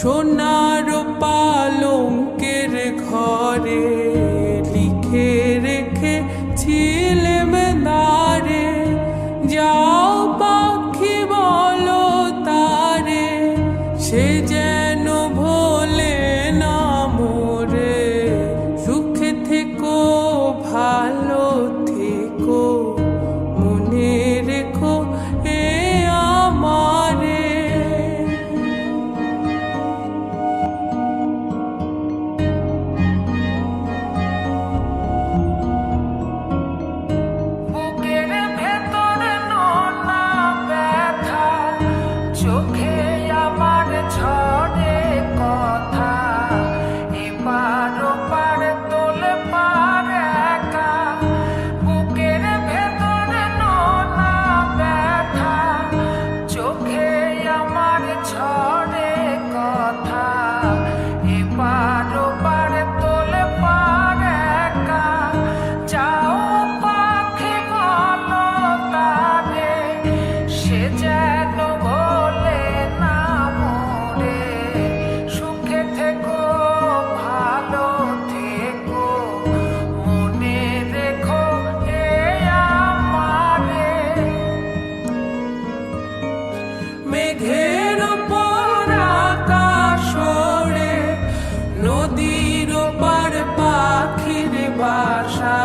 সোনার পালঙ্কের ঘরে লিখে রেখে ছিলেম দারে যাও পাখি বলো তারে, সে যেন ভোলে না মোরে। সুখে থেকো, ভালো নদীর পার পাখির বাসা।